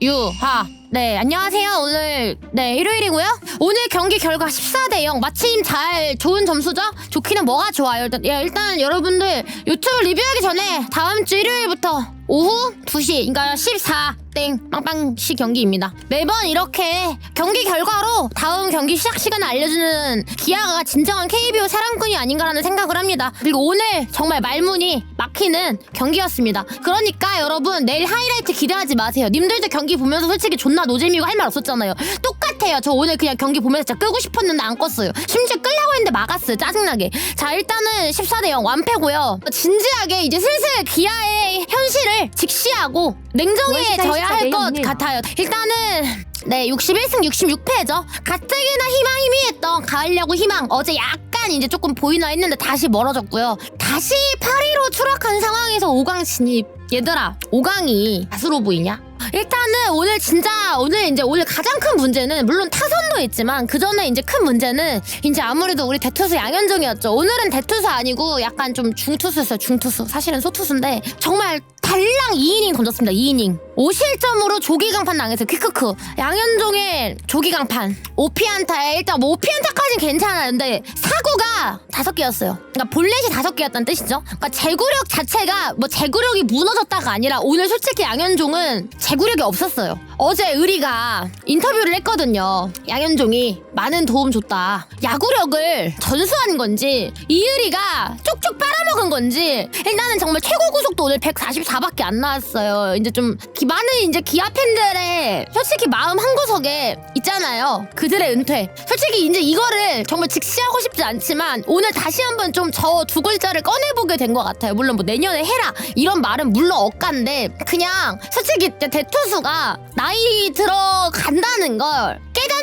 유하. 네, 안녕하세요. 오늘 네, 일요일이고요. 오늘 경기 결과 14대 0. 마침 잘 좋은 점수죠? 좋기는 뭐가 좋아요? 일단 예, 일단 여러분들 유튜브 리뷰하기 전에 다음 주 일요일부터 오후 2시, 그러니까 14땡 빵빵시 경기입니다. 매번 이렇게 경기 결과로 다음 경기 시작 시간을 알려주는 기아가 진정한 KBO 사랑꾼이 아닌가라는 생각을 합니다. 그리고 오늘 정말 말문이 막히는 경기였습니다. 그러니까 여러분 내일 하이라이트 기대하지 마세요. 님들도 경기 보면서 솔직히 존나 노잼이고 할 말 없었잖아요. 똑같아요. 저 오늘 그냥 경기 보면서 진짜 끄고 싶었는데 안 껐어요. 심지어 끌려고 했는데 막았어요. 짜증나게. 자 일단은 14대 0 완패고요. 진지하게 이제 슬슬 기아의 현실을 직시하고 냉정해 져야 할 것 같아요. 일단은 네 61승 66패죠. 가뜩이나 희망 희미했던 가을야구 희망 어제 약 간 이제 조금 보이나 했는데 다시 멀어졌고요. 다시 8위로 추락한 상황에서 5강 진입. 얘들아 5강이 가수로 보이냐? 일단은 오늘 진짜 오늘 이제 오늘 가장 큰 문제는 물론 타선도 있지만 그 전에 이제 큰 문제는 이제 아무래도 우리 대투수 양현종이었죠. 오늘은 대투수 아니고 약간 좀 중투수였어요. 중투수. 사실은 소투수인데 정말 달랑 2이닝 던졌습니다. 2이닝. 5실점으로 조기강판 당했어요. 크크크. 양현종의 조기강판. 오피안타에 일단 뭐 오피안타까지는 괜찮았는데 사구가 다섯 개였어요. 그러니까 볼넷이 다섯 개였다는 뜻이죠. 그러니까 제구력 자체가 뭐 제구력이 무너졌다가 아니라 오늘 솔직히 양현종은 제구력이 없었어요. 어제 의리가 인터뷰를 했거든요. 양현종이 많은 도움 줬다. 야구력을 전수한 건지 이의리가 쪽쪽 빨아먹은 건지 일단은 정말 최고 구속도 오늘 144밖에 안 나왔어요. 이제 좀 기- 많은 이제 기아 팬들의 솔직히 마음 한 구석에 있잖아요. 그들의 은퇴. 솔직히 이제 이거를 정말 직시하고 싶지 않지만 오늘 다시 한번 좀 저 두 글자를 꺼내보게 된 것 같아요. 물론 뭐 내년에 해라 이런 말은 물론 억간데 그냥 솔직히 대투수가 나이 들어간다는 걸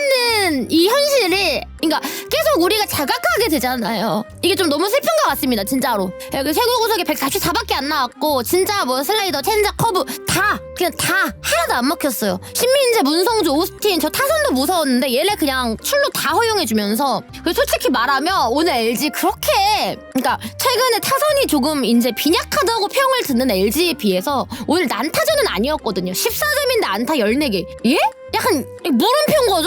깨닫는 이 현실이 그러니까 계속 우리가 자각하게 되잖아요. 이게 좀 너무 슬픈 것 같습니다, 진짜로. 여기 세구 구석에 144밖에 안 나왔고 진짜 뭐 슬라이더, 체인자, 커브 다 그냥 다 하나도 안 먹혔어요. 신민재, 문성주, 오스틴 저 타선도 무서웠는데 얘네 그냥 출루 다 허용해주면서 그리고 솔직히 말하면 오늘 LG 그렇게 그러니까 최근에 타선이 조금 이제 빈약하다고 평을 듣는 LG에 비해서 오늘 난타전은 아니었거든요. 14점인데 안타 14개. 예? 약간.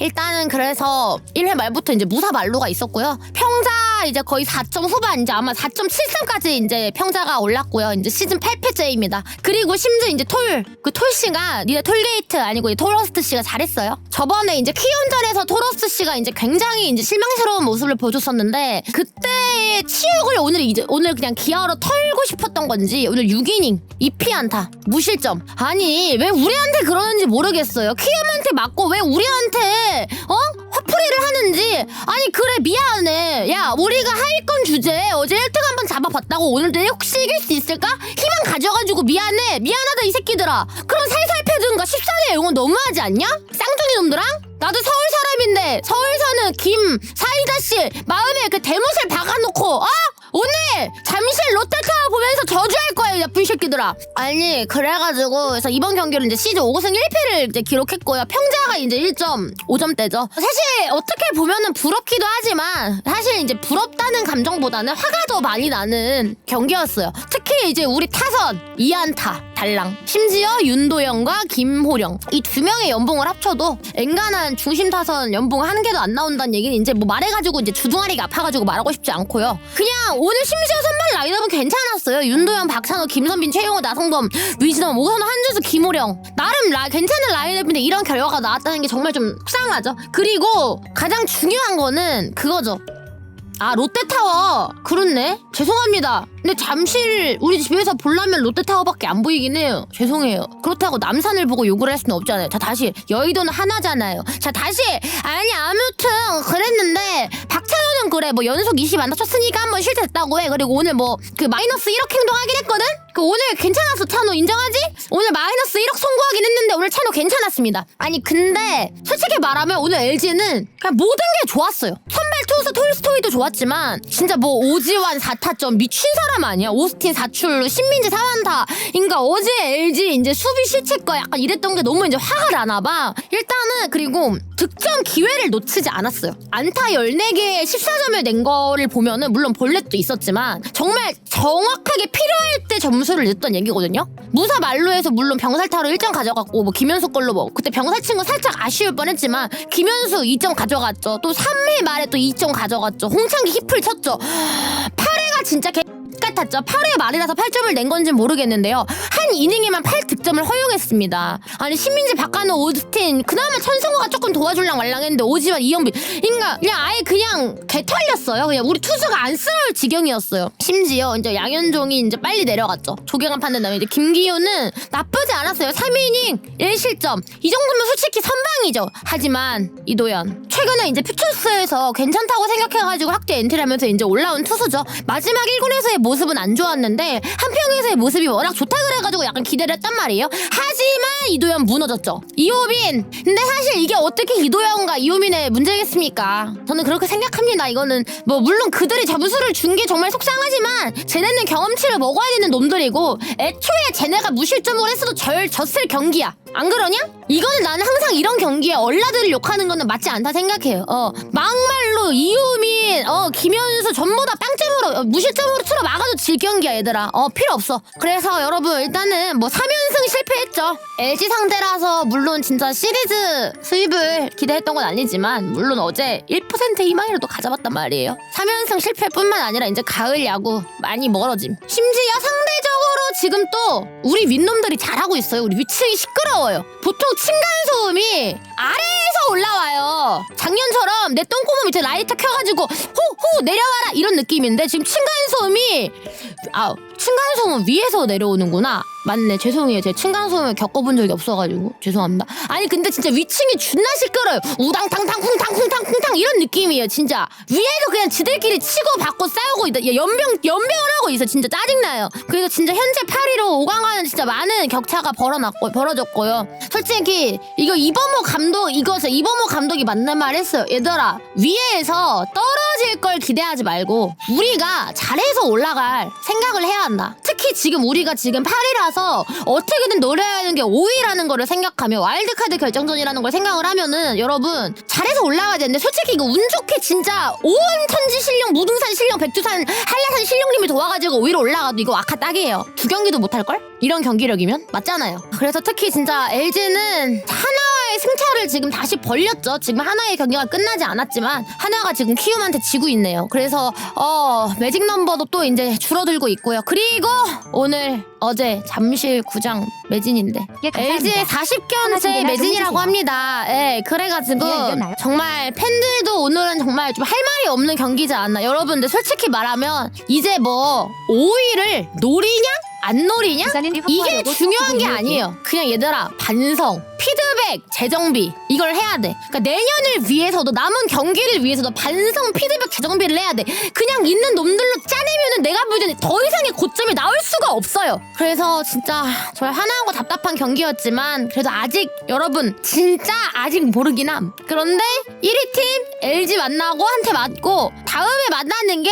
일단은 그래서 1회 말부터 이제 무사 말로가 있었고요. 평자 이제 거의 4점 후반 이제 아마 4.73까지 이제 평자가 올랐고요. 이제 시즌 8패째입니다. 그리고 심지어 이제 톨 그 톨 씨가 니네 톨게이트 아니고 이 톨러스트 씨가 잘했어요. 저번에 이제 키움전에서 톨러스트 씨가 이제 굉장히 이제 실망스러운 모습을 보여줬었는데 그때의 치욕을 오늘 이제 오늘 그냥 기아로 털고 싶었던 건지 오늘 6이닝 2피 안타 무실점 아니 왜 우리한테 그러는지 모르겠어요. 키움한테 맞고 왜 우리한테 어? 화풀이를 하는지? 아니 그래 미안해. 야 우리가 하위권 주제. 어제 1등 한번 잡아봤다고 오늘도 혹시 이길 수 있을까? 희망 가져가지고 미안해. 미안하다 이 새끼들아. 그럼 살살 패든가. 14대 0은 너무하지 않냐? 쌍둥이 놈들랑 나도 서울 사람인데 서울 사는 김 사이다 씨 마음에 그 대못을 새끼들아 아니 그래가지고 그래서 이번 경기를 이제 시즌 5승 1패를 이제 기록했고요. 평자가 이제 1.5점대죠. 사실 어떻게 보면은 부럽기도 하지만 사실 이제 부럽다는 감정보다는 화가 더 많이 나는 경기였어요 특히 이제 우리 타선 이안타 달랑 심지어 윤도영과 김호령 이 두 명의 연봉을 합쳐도 앵간한 중심 타선 연봉 한 개도 안 나온다는 얘기는 이제 뭐 말해가지고 이제 주둥아리가 아파가지고 말하고 싶지 않고요. 그냥 오늘 심지어 선발 라인업은 괜찮았어요. 윤도영, 박찬호, 김선빈, 최용호, 나성범, 위진원, 오선호, 한주수, 김호령 나름 라, 괜찮은 라인업인데 이런 결과가 나왔다는 게 정말 좀 속상하죠. 그리고 가장 중요한 거는 그거죠. 아 롯데타워 그렇네 죄송합니다 근데 잠실 우리 집에서 보려면 롯데타워밖에 안 보이긴 해요. 죄송해요. 그렇다고 남산을 보고 욕을 할 수는 없잖아요. 자 다시. 여의도는 하나잖아요. 자 다시. 아니 아무튼 그랬는데 박찬호는 그래. 뭐 연속 20 안 다쳤으니까 한번 실패했다고 해. 그리고 오늘 뭐 그 마이너스 1억 행동하긴 했거든? 그 오늘 괜찮았어 찬호? 인정하지? 오늘 마이너스 1억 송구하긴 했는데 오늘 찬호 괜찮았습니다. 아니 근데 솔직히 말하면 오늘 LG는 그냥 모든 게 좋았어요. 선발 투수 톨스토이도 좋았지만 진짜 뭐 오지환 4타점 미친 사람 아니야 오스틴 4출루 신민재 4완타 그러니까 어제 LG 이제 수비 실책과 약간 이랬던 게 너무 이제 화가 나나 봐 일단은 그리고 득점 기회를 놓치지 않았어요 안타 14개에 14점을 낸 거를 보면은 물론 볼넷도 있었지만 정말 정확하게 필요할 때 점수를 냈던 얘기거든요 무사 말로에서 물론 병살타로 1점 가져갔고 뭐 김현수 걸로 뭐 그때 병사 친구 살짝 아쉬울 뻔했지만 김현수 2점 가져갔죠. 또 3회 말에 또 2점 가져갔죠. 홍창기 히플 쳤죠. 8회가 진짜 개 같았죠. 8회 말이라서 8점을 낸 건지 모르겠는데요. 한 이닝에만 8득점을 허용했습니다. 아니 신민재, 박간호, 오스틴 그나마 천성호가 조금 도와줄랑 말랑했는데 오지만 이영빈 그러니까 그냥 아예 그냥 개털렸어요. 그냥 우리 투수가 안 쓰러울 지경이었어요. 심지어 이제 양현종이 이제 빨리 내려갔죠. 조경환 판단 다음에 이제 김기호는 나쁘지 않았어요. 3이닝 1실점 이 정도면 솔직히 선방이죠. 하지만 이도현 최근에 이제 퓨처스에서 괜찮다고 생각해가지고 학대 엔트리하면서 이제 올라온 투수죠. 마지막 1군에서의 모습 은 안 좋았는데 한평에서의 모습이 워낙 좋다 그래가지고 약간 기대를 했단 말이에요. 하지만 이도현 무너졌죠. 이호빈 근데 사실 이게 어떻게 이도현과 이호빈의 문제겠습니까? 저는 그렇게 생각합니다. 이거는 뭐 물론 그들이 점수를 준 게 정말 속상하지만 쟤네는 경험치를 먹어야 되는 놈들이고 애초에 쟤네가 무실점으로 했어도 절 졌을 경기야. 안 그러냐? 이거는 나는 항상 이런 경기에 얼라들을 욕하는 거는 맞지 않다 생각해요. 어 막말로 이우민, 어 김현수 전부 다 빵점으로 어, 무실점으로 틀어 막아도 질 경기야 얘들아. 어 필요 없어. 그래서 여러분 일단은 뭐 3연승 실패했죠. LG 상대라서 물론 진짜 시리즈 수입을 기대했던 건 아니지만 물론 어제 1% 희망이라도 가져봤단 말이에요. 3연승 실패뿐만 아니라 이제 가을 야구 많이 멀어짐. 심지어 상대적으로 지금 또 우리 윗놈들이 잘하고 있어요. 우리 위층이 시끄러워 요. 보통 층간 소음이 아래 에서 올라와요. 작년처럼 내 똥구멍 밑에 라이터 켜가지고 호호 내려와라 이런 느낌인데 지금 층간소음이 아 층간소음은 위에서 내려오는구나. 맞네 죄송해요. 제가 층간소음을 겪어본 적이 없어가지고 죄송합니다. 아니 근데 진짜 위층이 존나 시끄러요. 우당탕탕 쿵탕 쿵탕 쿵탕 이런 느낌이에요. 진짜 위에서 그냥 지들끼리 치고 받고 싸우고 있다. 야, 연병 연병을 하고 있어. 진짜 짜증나요. 그래서 진짜 현재 8위로 5강하는 진짜 많은 격차가 벌어났고 벌어졌고요. 솔직히 이거 이범호 감독 이 것을 이범호 감독이 맞는 말 했어요. 얘들아 위에서 떨어질 걸 기대하지 말고 우리가 잘해서 올라갈 생각을 해야 한다. 특히 지금 우리가 지금 8위라서 어떻게든 노려야 하는 게 5위라는 거를 생각하며 와일드카드 결정전이라는 걸 생각을 하면은 여러분 잘해서 올라가야 되는데 솔직히 이거 운 좋게 진짜 온 천지 실력 무등산 실력 백두산 한라산 실력님이 도와가지고 5위로 올라가도 이거 아카 딱이에요. 두 경기도 못할걸? 이런 경기력이면 맞잖아요. 그래서 특히 진짜 LG는 하나의 승차를 지금 다시 벌렸죠. 지금 하나의 경기가 끝나지 않았지만 하나가 지금 키움한테 지고 있네요. 그래서 어 매직 넘버도 또 이제 줄어들고 있고요. 그리고 오늘 어제 잠실 구장 매진인데 예, 감사합니다. LG의 40견째 하나씩 매진이라고 합니다. 예, 그래가지고? 정말 팬들도 오늘은 정말 좀 할 말이 없는 경기지 않나. 여러분들 솔직히 말하면 이제 뭐 5위를 노리냐? 안 노리냐? 이게 중요한 게 아니에요. 그냥 얘들아 반성, 피드 백, 재정비 이걸 해야 돼. 그러니까 내년을 위해서도 남은 경기를 위해서도 반성, 피드백, 재정비를 해야 돼. 그냥 있는 놈들로 짜내면은 내가 볼 때는 더 이상의 고점이 나올 수가 없어요. 그래서 진짜 정말 화나고 답답한 경기였지만 그래도 아직 여러분 진짜 아직 모르긴 함. 그런데 1위 팀 LG 만나고 한테 맞고 다음에 만나는 게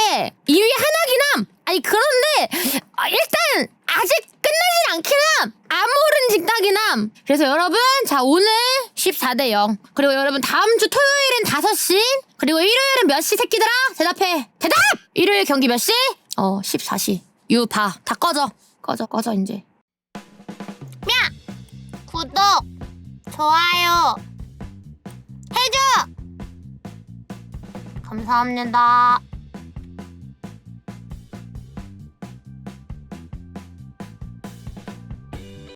2위 하나긴 함. 아니 그런데 아, 일단 아직. 직닥인 함. 그래서 여러분 자 오늘 14대 0 그리고 여러분 다음 주 토요일은 5시? 그리고 일요일은 몇 시 새끼들아? 대답해. 대답! 일요일 경기 몇 시? 어 14시. 유 봐 다 꺼져. 꺼져 꺼져 이제. 야! 구독 좋아요 해줘! 감사합니다